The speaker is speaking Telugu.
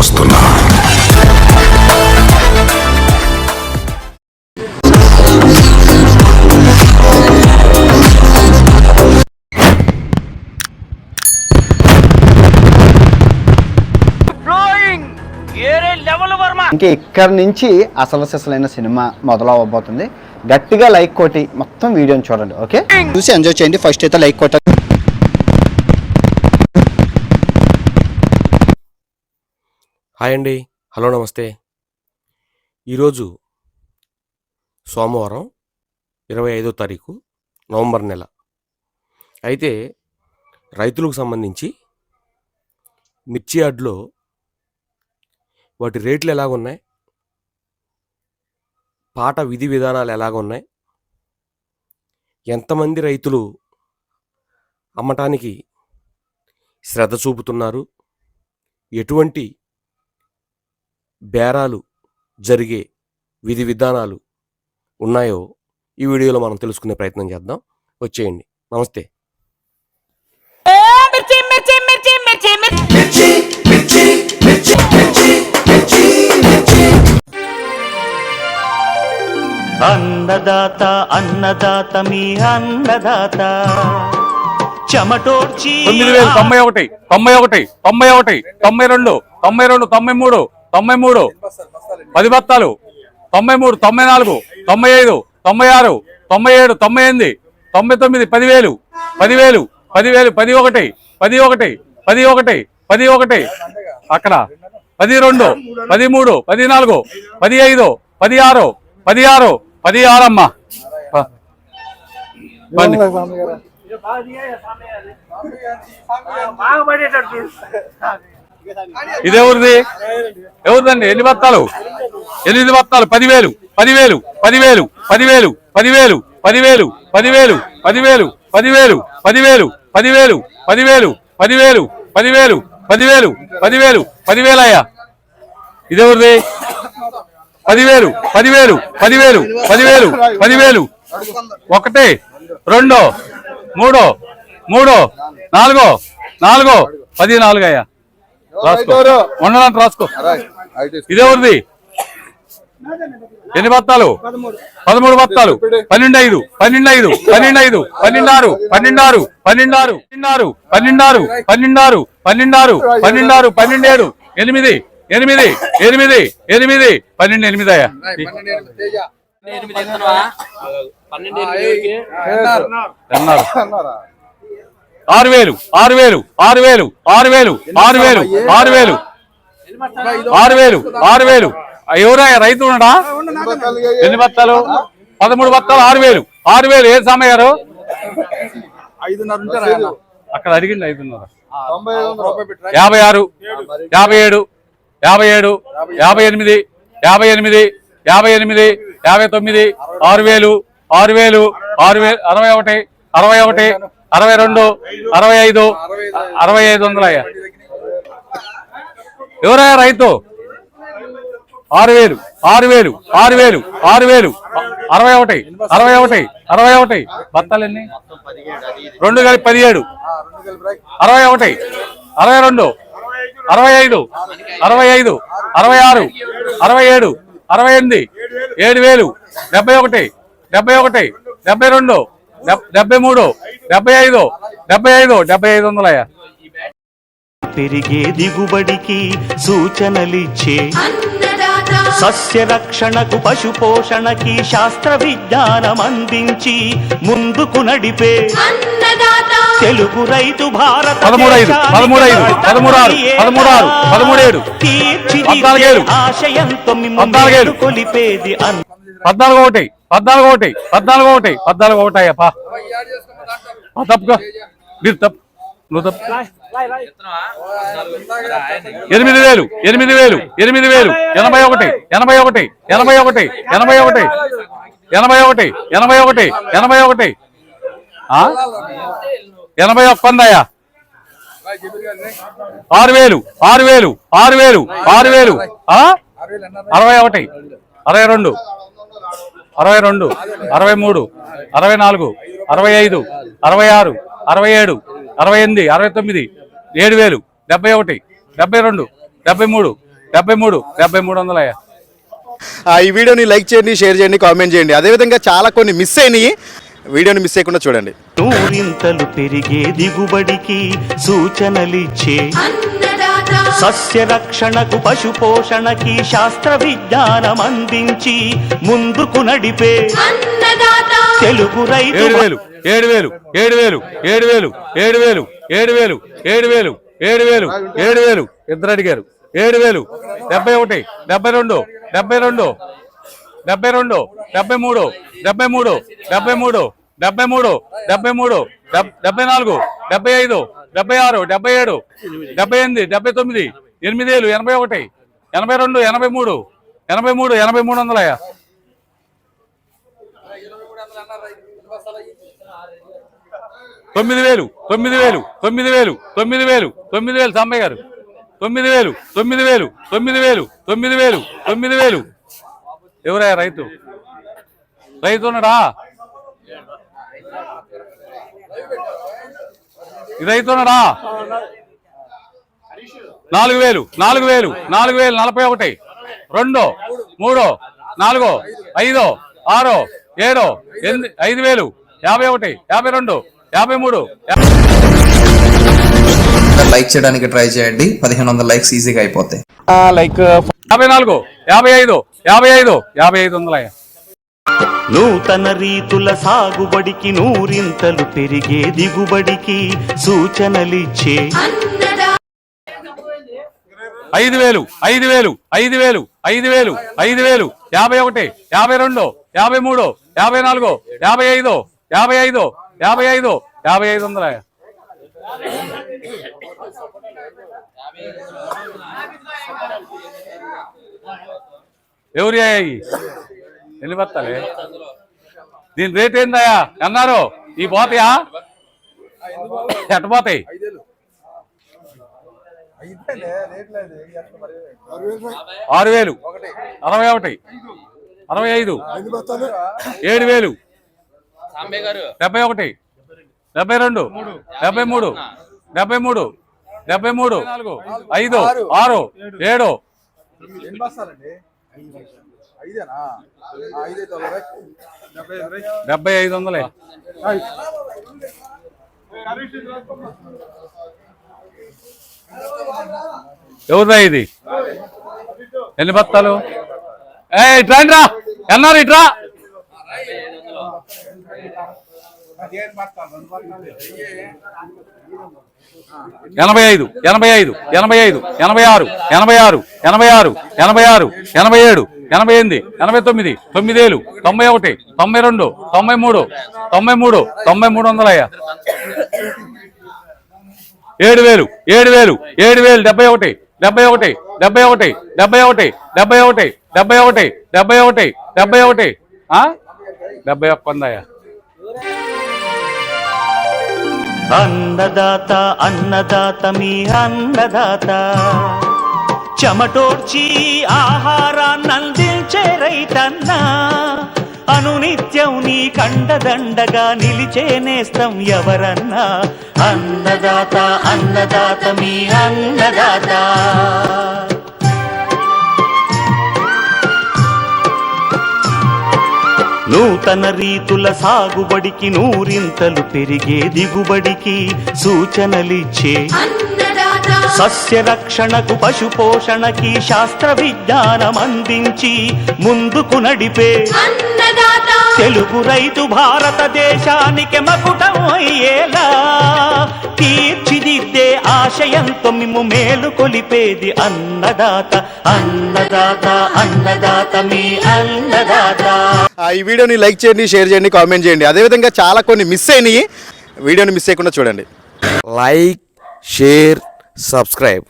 వస్తున్నా. ఇంకా ఇక్కడ నుంచి అసలు సిసలైన సినిమా మొదలవబోతుంది గట్టిగా లైక్ కొట్టి మొత్తం వీడియోని చూడండి ఓకే? చూసి ఎంజాయ్ చేయండి. ఫస్ట్ అయితే లైక్ కొట్టండి హాయ్ అండి. హలో నమస్తే. ఈరోజు సోమవారం ఇరవై ఐదో తారీఖు నవంబర్ నెల. అయితే రైతులకు సంబంధించి మిర్చి యార్డ్లో వాటి రేట్లు ఎలాగున్నాయి? పాట విధి విధానాలు ఎలాగున్నాయి? ఎంతమంది రైతులు అమ్మటానికి శ్రద్ధ చూపుతున్నారు? ఎటువంటి బేరాలు జరిగే విధి విధానాలు ఉన్నాయో ఈ వీడియోలో మనం తెలుసుకునే ప్రయత్నం చేద్దాం. వచ్చేయండి. నమస్తే. అన్నదాత అన్నదాత మీ అన్నదాత. చెమటోడ్చి తొమ్మిది వేలు తొంభై ఒకటి తొంభై ఒకటి తొంభై ఒకటి తొంభై రెండు తొంభై రెండు తొంభై మూడు తొంభై మూడు పది బత్తాలు తొంభై మూడు తొంభై నాలుగు తొంభై ఐదు తొంభై ఆరు తొంభై ఏడు తొంభై ఎనిమిది తొంభై తొమ్మిది పదివేలు పదివేలు పదివేలు పది ఒకటి పది ఒకటి పది ఒకటి పది ఒకటి అక్కడ పది రెండు పది మూడు పది నాలుగు పది ఐదు పది ఆరు పది ఆరు పది ఆరమ్మా బాగా పడేటట్టు. ఇది ఎవరిది ఎవరిదండి ఎన్ని బత్తాలు ఎనిమిది బత్తాలు పదివేలు పదివేలు పదివేలు పదివేలు పదివేలు పదివేలు పదివేలు పదివేలు పదివేలు పదివేలు పదివేలు పదివేలు పదివేలు పదివేలు పదివేలు పదివేలు పదివేలు అయ్యా పదివేలు పదివేలు పదివేలు పదివేలు పదివేలు ఒకటి రెండో మూడో మూడో నాలుగో నాలుగో పది నాలుగు అయ్యా రాసుకో ఉండడానికి రాసుకో ఇదెవరిది ఎన్ని బత్తాలు పదమూడు బత్తాలు పన్నెండు ఐదు పన్నెండు ఐదు పన్నెండు ఐదు పన్నెండారు పన్నెండారు పన్నెండారు పన్నెండారు పన్నెండారు పన్నెండారు పన్నెండారు పన్నెండారు పన్నెండేడు ఎనిమిది ఎనిమిది ఎనిమిది ఎనిమిది పన్నెండు ఎనిమిది అయ్యా అన్నారు ఆరు వేలు ఆరు వేలు ఆరు వేలు ఆరు వేలు ఆరు వేలు ఆరు వేలు ఆరు వేలు ఆరు వేలు ఎవరా రైతు ఉన్నాడా ఎన్ని బత్తాలు పదమూడు బత్తాలు ఆరు వేలు ఆరు వేలు ఏ సమయ గారు అక్కడ అడిగింది ఐదున్నర యాభై ఆరు యాభై ఏడు యాభై ఏడు యాభై ఎనిమిది యాభై ఎనిమిది యాభై ఎనిమిది యాభై తొమ్మిది ఆరు వేలు ఆరు వేలు ఆరు వేలు అరవై ఒకటి అరవై ఒకటి అరవై రెండు అరవై ఐదు అరవై ఐదు వందలు అయ్యా ఎవరయ్యా రైతు? ఆరు వేలు ఆరు వేలు ఆరు వేలు ఆరు వేలు అరవై ఒకటి అరవై ఒకటి అరవై ఒకటి. బత్తాలు ఎన్ని రెండు కలిపి పదిహేడు. అరవై ఒకటి అరవై రెండు అరవై ఐదు అరవై ఐదు అరవై ఆరు అరవై ఏడు అరవై ఎనిమిది ఏడు వేలు డెబ్బై ఒకటి డెబ్బై ఒకటి డెబ్బై రెండు డెబ్- డెబ్బై మూడు డెబ్బై ఐదు డెబ్బై ఐదు డెబ్బై ఐదు వందలయ్యా. పెరిగే దిగుబడికి సూచనలిచ్చే సస్య రక్షణకు పశు పోషణకి శాస్త్ర విజ్ఞానం అందించి ముందుకు నడిపే తెలుగు రైతు భారత పదమూడు ఐదు, పదమూడు ఐదు, పదమూడు ఆరు, పదమూడు ఆరు, పదమూడు ఏడు, పద్నాలుగు ఏడు, ఆశయంతో. మిమ్మల్ని కొలిపేది అన్న పద్నాలుగు ఒకటి పద్నాలుగు ఒకటి పద్నాలుగు ఒకటి పద్నాలుగు ఒకటి అయ్యా తప్పుకో. మీరు తప్పు. నువ్వు తప్పు. ఎనిమిది వేలు ఎనిమిది వేలు ఎనిమిది వేలు. ఎనభై ఒకటి ఎనభై ఒకటి ఎనభై ఒకటి ఎనభై ఒకటి ఎనభై ఒకటి ఎనభై ఒకటి ఎనభై ఒకటి? ఎనభై ఒక్క వందయ్యా ఆరు వేలు ఆరు వేలు ఆరు వేలు ఆరు వేలు. ఆ? అరవై ఒకటి అరవై రెండు. అరవై రెండు అరవై మూడు అరవై నాలుగు అరవై ఐదు అరవై ఆరు అరవై ఏడు అరవై ఎనిమిది అరవై తొమ్మిది ఏడు వేలు డెబ్బై ఒకటి డెబ్బై రెండు డెబ్బై మూడు డెబ్బై మూడు డెబ్బై మూడు వందలయ్యా. ఆ, ఈ వీడియోని లైక్ చేయండి షేర్ చేయండి కామెంట్ చేయండి. అదేవిధంగా చాలా కొన్ని మిస్ అయినాయి. వీడియోని మిస్ చేయకుండా చూడండి. నూరింతలు పెరిగే దిగుబడికి సూచనలిచ్చే సస్య రక్షణకు పశు పోషణకి శాస్త్ర విజ్ఞానం అందించి ముందుకు నడిపే తెలుగు రైతు ఏడు వేలు ఏడు వేలు ఏడు వేలు ఏడు వేలు ఏడు వేలు ఏడు వేలు ఏడు వేలు ఏడు వేలు ఏడు వేలు. ఇద్దరు అడిగారు. ఏడు వేలు డెబ్బై ఒకటి డెబ్బై రెండు డెబ్బై రెండు డెబ్బై రెండు డెబ్బై మూడు డెబ్బై మూడు డెబ్బై మూడు డెబ్బై మూడు డెబ్బై మూడు డెబ్- డెబ్బై నాలుగు డెబ్బై ఐదు డెబ్బై ఆరు డెబ్బై ఏడు డెబ్బై ఎనిమిది డెబ్బై తొమ్మిది ఎనిమిది ఏళ్ళు ఎనభై ఒకటి ఎనభై రెండు ఎనభై మూడు ఎనభై మూడు ఎనభై మూడు వందలయ్యా. తొమ్మిది వేలు తొమ్మిది వేలు తొమ్మిది వేలు తొమ్మిది వేలు తొమ్మిది వేలు సాంబయ్య గారు. తొమ్మిది వేలు తొమ్మిది వేలు తొమ్మిది వేలు తొమ్మిది వేలు తొమ్మిది వేలు. ఎవరయ్యా రైతు? రైతు ఉన్నాడా? రైతు ఉన్నాడా నాలుగు వేలు నాలుగు వేలు నాలుగు వేలు నలభై ఒకటి రెండు మూడు నాలుగు ఐదు ఆరు ఏడు ఎనిమిది ఐదు వేలు యాభై ఒకటి యాభై రెండు యాభై మూడు లైక్ చేయడానికి ట్రై చేయండి. పదిహేను వందల లైక్స్ ఈజీగా అయిపోతాయి. లైక్ యాభై నాలుగు యాభై ఐదు యాభై ఐదు యాభై ఐదు వందల నూతన రీతుల సాగుబడికి నూరింతలు పెరిగే దిగుబడికి సూచనలిచ్చే ఐదు వేలు ఐదు వేలు ఐదు వేలు ఐదు వేలు ఐదు వేలు యాభై ఒకటి యాభై రెండు యాభై మూడు యాభై నాలుగు యాభై ఐదు యాభై ఐదు యాభై ఐదు యాభై ఐదు వందల? ఎవరి అయ్యాయి? ఎన్ని దీని రేట్ ఏందయ్యా? అన్నారు. ఈ పోతాయా? ఎట్ట పోతాయి? ఆరు వేలు. అరవై ఒకటి. అరవై ఐదు. ఏడు వేలు. డెబ్బై ఒకటి. డెబ్బై రెండు. డెబ్బై మూడు. డెబ్బై మూడు. డెబ్బై మూడు. ఐదు. ఆరు. ఏడు. డెబ్బై ఐదు వందలే. ఎవరిదా ఇది? ఎన్ని బత్తాలు? ఏ ఇట్రా రా. ఎన్నారు ఇట్రా ఎనభై ఐదు ఎనభై ఐదు ఎనభై ఐదు ఎనభై ఆరు ఎనభై ఆరు ఎనభై ఆరు ఎనభై ఆరు ఎనభై ఏడు. ఎనభై ఎనిమిది ఎనభై తొమ్మిది తొమ్మిది వేలు తొంభై ఒకటి తొంభై రెండు తొంభై మూడు తొంభై మూడు తొంభై మూడు వందలయ్యా. ఏడు వేలు ఏడు వేలు ఏడు వేలు డెబ్బై ఒకటి డెబ్బై ఒకటి డెబ్బై ఒకటి డెబ్బై ఒకటి డెబ్బై ఒకటి డెబ్బై ఒకటి డెబ్బై ఒకటి డెబ్బై ఒకటి. డెబ్బై ఒక్క వందయ్యా. అన్నదాత అన్నదాత మీ అన్నదాత. చెమటోడ్చి ఆహారాన్నందించే రైతన్నా. అనునిత్యం నీ కండదండగా నిలిచే నేస్తం ఎవరన్నా. అన్నదాత అన్నదాత మీ అన్నదాత. నూతన రీతుల సాగుబడికి నూరింతలు పెరిగే దిగుబడికి సూచనలిచ్చే సస్య రక్షణకు పశు పోషణకి శాస్త్ర విజ్ఞానం అందించి ముందుకు నడిపే తెలుగు రైతు భారతదేశానికి మకుటం అయ్యేలా తీర్చిదిద్దే ఆశయంతో మిమ్ము మేలు కొలిపేది అన్నదాత. అన్నదాత అన్నదాత మీ అన్నదాత. ఆ, ఈ వీడియోని లైక్ చేయండి షేర్ చేయండి కామెంట్ చేయండి. అదేవిధంగా చాలా కొన్ని మిస్ అయినాయి. వీడియోని మిస్ చేయకుండా చూడండి. Like share subscribe.